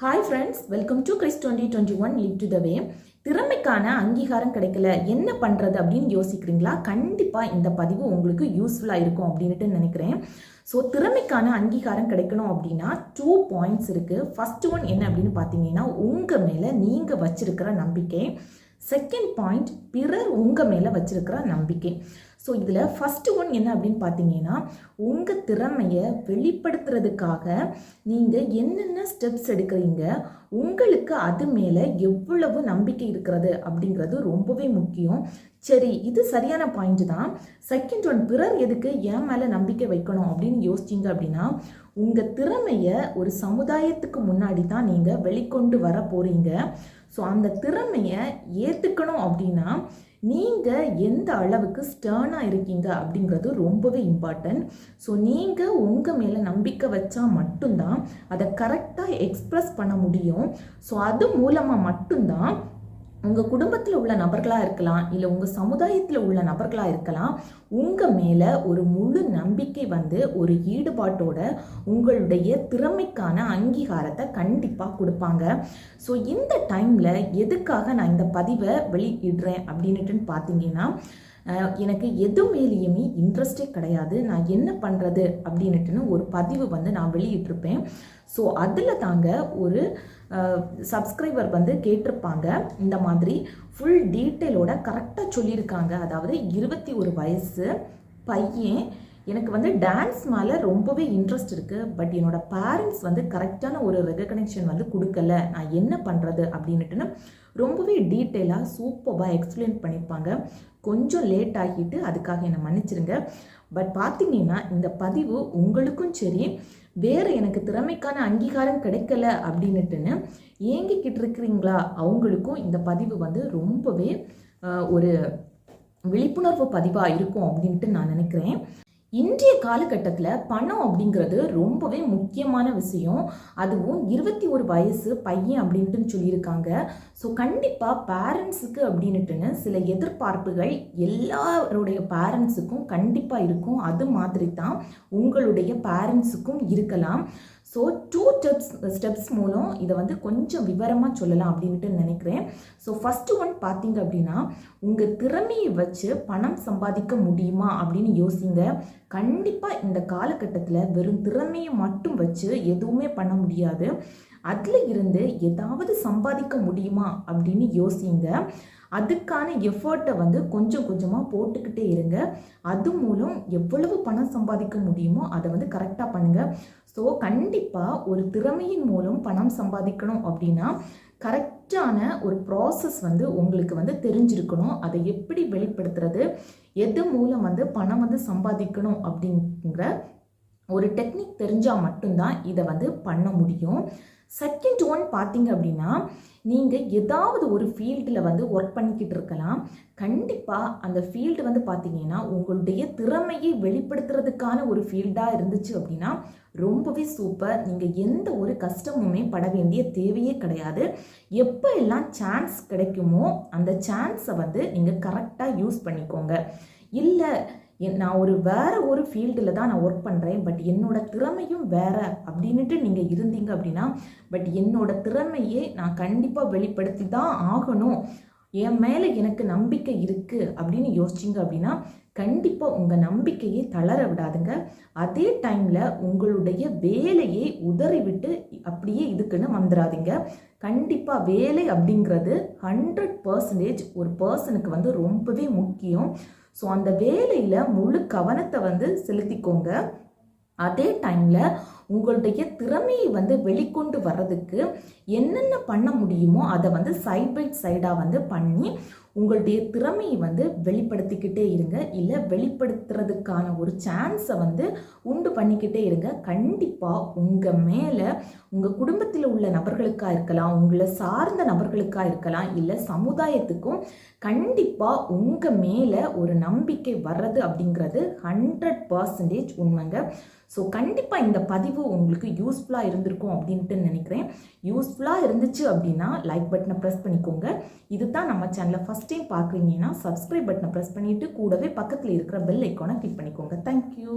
Hi friends welcome to Chris twenty twenty one lit to the way திறமைக்கான அங்கீகாரம் கிடைக்கல. என்ன பண்ணுறது அப்படின்னு யோசிக்கிறீங்களா? கண்டிப்பாக இந்த பதிவு உங்களுக்கு யூஸ்ஃபுல்லாக இருக்கும் அப்படின்ட்டு நினைக்கிறேன். ஸோ திறமைக்கான அங்கீகாரம் கிடைக்கணும் அப்படின்னா டூ பாயிண்ட்ஸ் இருக்குது ஃபர்ஸ்ட் ஒன் என்ன அப்படின்னு பார்த்தீங்கன்னா உங்கள் மேலே நீங்கள் வச்சிருக்கிற நம்பிக்கை. செகண்ட் பாயிண்ட் பிறர் உங்கள் மேலே வச்சிருக்கிற நம்பிக்கை. ஸோ இதில் ஃபஸ்ட்டு ஒன் என்ன அப்படின்னு பார்த்தீங்கன்னா உங்கள் திறமையை வெளிப்படுத்துறதுக்காக நீங்கள் என்னென்ன ஸ்டெப்ஸ் எடுக்கிறீங்க உங்களுக்கு அது மேலே எவ்வளவு நம்பிக்கை இருக்கிறது அப்படிங்கிறது ரொம்பவே முக்கியம். சரி இது சரியான பாயிண்ட் தான். செகண்ட் ஒன் பிறர் எதுக்கு என் மேலே நம்பிக்கை வைக்கணும் அப்படின்னு யோசிச்சிங்க அப்படின்னா உங்கள் திறமையை ஒரு சமுதாயத்துக்கு முன்னாடி தான் நீங்கள் வெளிக்கொண்டு வர போகிறீங்க ஸோ அந்த திறமையை ஏற்றுக்கணும் அப்படின்னா நீங்கள் எந்த அளவுக்கு ஸ்டர்னாக இருக்கீங்க அப்படிங்கிறது ரொம்பவே இம்பார்ட்டன்ட் ஸோ நீங்கள் உங்கள் மேலே நம்பிக்கை வச்சா மட்டும்தான் அதை கரெக்டாக எக்ஸ்ப்ரெஸ் பண்ண முடியும். ஸோ அது மூலமாக மட்டும்தான் உங்கள் குடும்பத்தில் உள்ள நபர்களாக இருக்கலாம் இல்லை உங்கள் சமுதாயத்தில் உள்ள நபர்களாக இருக்கலாம் உங்கள் மேலே ஒரு முழு நம்பிக்கை வந்து ஒரு ஈடுபாட்டோட உங்களுடைய திறமைக்கான அங்கீகாரத்தை கண்டிப்பாக கொடுப்பாங்க. ஸோ இந்த டைமில் எதுக்காக நான் இந்த பதிவை வெளியிடுறேன் அப்படின்னுட்டு பார்த்தீங்கன்னா எனக்கு எது மேலேயுமே இன்ட்ரெஸ்டே கிடையாது. நான் என்ன பண்ணுறது அப்படின்ட்டுன்னு ஒரு பதிவு வந்து நான் வெளியிட்டிருப்பேன். ஸோ அதில் தாங்க ஒரு சப்ஸ்கிரைபர் வந்து கேட்டிருப்பாங்க. இந்த மாதிரி ஃபுல் டீட்டெயிலோட கரெக்டாக சொல்லியிருக்காங்க. அதாவது இருபத்தி ஒரு வயசு பையன் எனக்கு வந்து டான்ஸ் மேலே ரொம்பவே இன்ட்ரெஸ்ட் இருக்குது பட் என்னோட பேரண்ட்ஸ் வந்து கரெக்டான ஒரு ரெகக்னேஷன் வந்து கொடுக்கல. நான் என்ன பண்ணுறது அப்படின்னுட்டுன்னு ரொம்பவே டீட்டெயிலாக சூப்பராக எக்ஸ்பிளைன் பண்ணியிருப்பாங்க கொஞ்சம் லேட் ஆகிட்டு அதுக்காக என்னை மன்னிச்சிருங்க. பட் பார்த்தீங்கன்னா இந்த பதிவு உங்களுக்கும் சரி வேறு எனக்கு திறமைக்கான அங்கீகாரம் கிடைக்கல அப்படின்னுட்டுன்னு ஏங்கிக்கிட்டு இருக்கிறீங்களா? அவங்களுக்கும் இந்த பதிவு வந்து ரொம்பவே ஒரு விழிப்புணர்வு பதிவாக இருக்கும் அப்படின்ட்டு நான் நினைக்கிறேன். இன்றைய காலகட்டத்தில் பணம் அப்படிங்கிறது ரொம்பவே முக்கியமான விஷயம். அதுவும் இருபத்தி ஒரு வயசு பையன் அப்படின்ட்டு சொல்லியிருக்காங்க. ஸோ கண்டிப்பாக பேரண்ட்ஸுக்கு அப்படின்ட்டுன்னு சில எதிர்பார்ப்புகள் எல்லாருடைய பேரண்ட்ஸுக்கும் கண்டிப்பாக இருக்கும். அது மாதிரி தான் உங்களுடைய பேரண்ட்ஸுக்கும் இருக்கலாம். ஸோ டூ ஸ்டெப்ஸ் ஸ்டெப்ஸ் மூலம் இதை வந்து கொஞ்சம் விவரமாக சொல்லலாம் அப்படின்ட்டு நினைக்கிறேன். ஸோ ஃபஸ்ட்டு ஒன் பார்த்தீங்க அப்படின்னா உங்கள் திறமையை வச்சு பணம் சம்பாதிக்க முடியுமா அப்படின்னு யோசிங்க. கண்டிப்பாக இந்த காலகட்டத்தில் வெறும் திறமையை மட்டும் வச்சு எதுவுமே பண்ண முடியாது. அதில் இருந்து ஏதாவது சம்பாதிக்க முடியுமா அப்படின்னு யோசிங்க. அதுக்கான எஃபர்ட்டை வந்து கொஞ்சம் கொஞ்சமாக போட்டுக்கிட்டே இருங்க. அது மூலம் எவ்வளவு பணம் சம்பாதிக்க முடியுமோ அதை வந்து கரெக்டாக பண்ணுங்கள் ஸோ கண்டிப்பாக ஒரு திறமையின் மூலம் பணம் சம்பாதிக்கணும் அப்படின்னா கரெக்டான ஒரு ப்ராசஸ் வந்து உங்களுக்கு வந்து தெரிஞ்சிருக்கணும். அதை எப்படி வெளிப்படுத்துறது? எது மூலம் வந்து பணம் வந்து சம்பாதிக்கணும் அப்படிங்கிற ஒரு டெக்னிக் தெரிஞ்சால் மட்டும்தான் இதை வந்து பண்ண முடியும். செகண்ட் ஒன் பார்த்தீங்க அப்படின்னா நீங்கள் ஏதாவது ஒரு ஃபீல்டில் வந்து ஒர்க் பண்ணிக்கிட்டு இருக்கலாம். கண்டிப்பாக அந்த ஃபீல்டு வந்து பார்த்தீங்கன்னா உங்களுடைய திறமையை வெளிப்படுத்துறதுக்கான ஒரு ஃபீல்டாக இருந்துச்சு அப்படின்னா ரொம்பவே சூப்பர் நீங்கள் எந்த ஒரு கஷ்டமுமே பட வேண்டிய தேவையே கிடையாது. எப்போ எல்லாம் சான்ஸ் கிடைக்குமோ அந்த சான்ஸை வந்து நீங்கள் கரெக்டாக யூஸ் பண்ணிக்கோங்க. இல்லை நான் ஒரு வேறு ஒரு ஃபீல்டில் தான் நான் ஒர்க் பண்ணுறேன் பட் என்னோடய திறமையும் வேறு அப்படின்னுட்டு நீங்கள் இருந்தீங்க அப்படின்னா பட் என்னோடய திறமையே நான் கண்டிப்பாக வெளிப்படுத்தி தான் ஆகணும். என் மேலே எனக்கு நம்பிக்கை இருக்குது அப்படின்னு யோசிச்சிங்க அப்படின்னா கண்டிப்பாக உங்கள் நம்பிக்கையை தளர விடாதுங்க. அதே டைமில் உங்களுடைய வேலையை உதறிவிட்டு அப்படியே இதுக்குன்னு வந்துடாதீங்க கண்டிப்பாக வேலை அப்படிங்கிறது ஹண்ட்ரட் பர்சன்டேஜ் ஒரு பர்சனுக்கு வந்து ரொம்பவே முக்கியம். ஸோ அந்த வேலையில் முழு கவனத்தை வந்து செலுத்திக்கோங்க. அதே டைமில் உங்களுடைய திறமையை வந்து வெளிக்கொண்டு வர்றதுக்கு என்னென்ன பண்ண முடியுமோ அதை வந்து சைட் பை சைடாக வந்து பண்ணி உங்களுடைய திறமையை வந்து வெளிப்படுத்திக்கிட்டே இருங்க. இல்லை வெளிப்படுத்துறதுக்கான ஒரு சான்ஸை வந்து உண்டு பண்ணிக்கிட்டே இருங்க. கண்டிப்பாக உங்கள் மேலே உங்கள் குடும்பத்தில் உள்ள நபர்களுக்காக இருக்கலாம் உங்களை சார்ந்த நபர்களுக்காக இருக்கலாம் இல்லை சமுதாயத்துக்கும் கண்டிப்பாக உங்கள் மேலே ஒரு நம்பிக்கை வர்றது அப்படிங்கிறது ஹண்ட்ரட் பர்சன்டேஜ் உண்மைங்க. ஸோ கண்டிப்பாக இந்த பதிவு உங்களுக்கு யூஸ்ஃபுல்லாக இருந்திருக்கும் அப்படின்ட்டு நினைக்கிறேன். யூஸ்ஃபுல்லாக இருந்துச்சு அப்படின்னா லைக் பட்டனை ப்ரெஸ் பண்ணிக்கோங்க. இதுதான் நம்ம சேனலை ஃபஸ்ட் டைம் பார்க்குறீங்கன்னா சப்ஸ்கிரைப் பட்டனை ப்ரெஸ் பண்ணிவிட்டு கூடவே பக்கத்தில் இருக்கிற பெல் ஐக்கானை கிளிக் பண்ணிக்கோங்க. தேங்க்யூ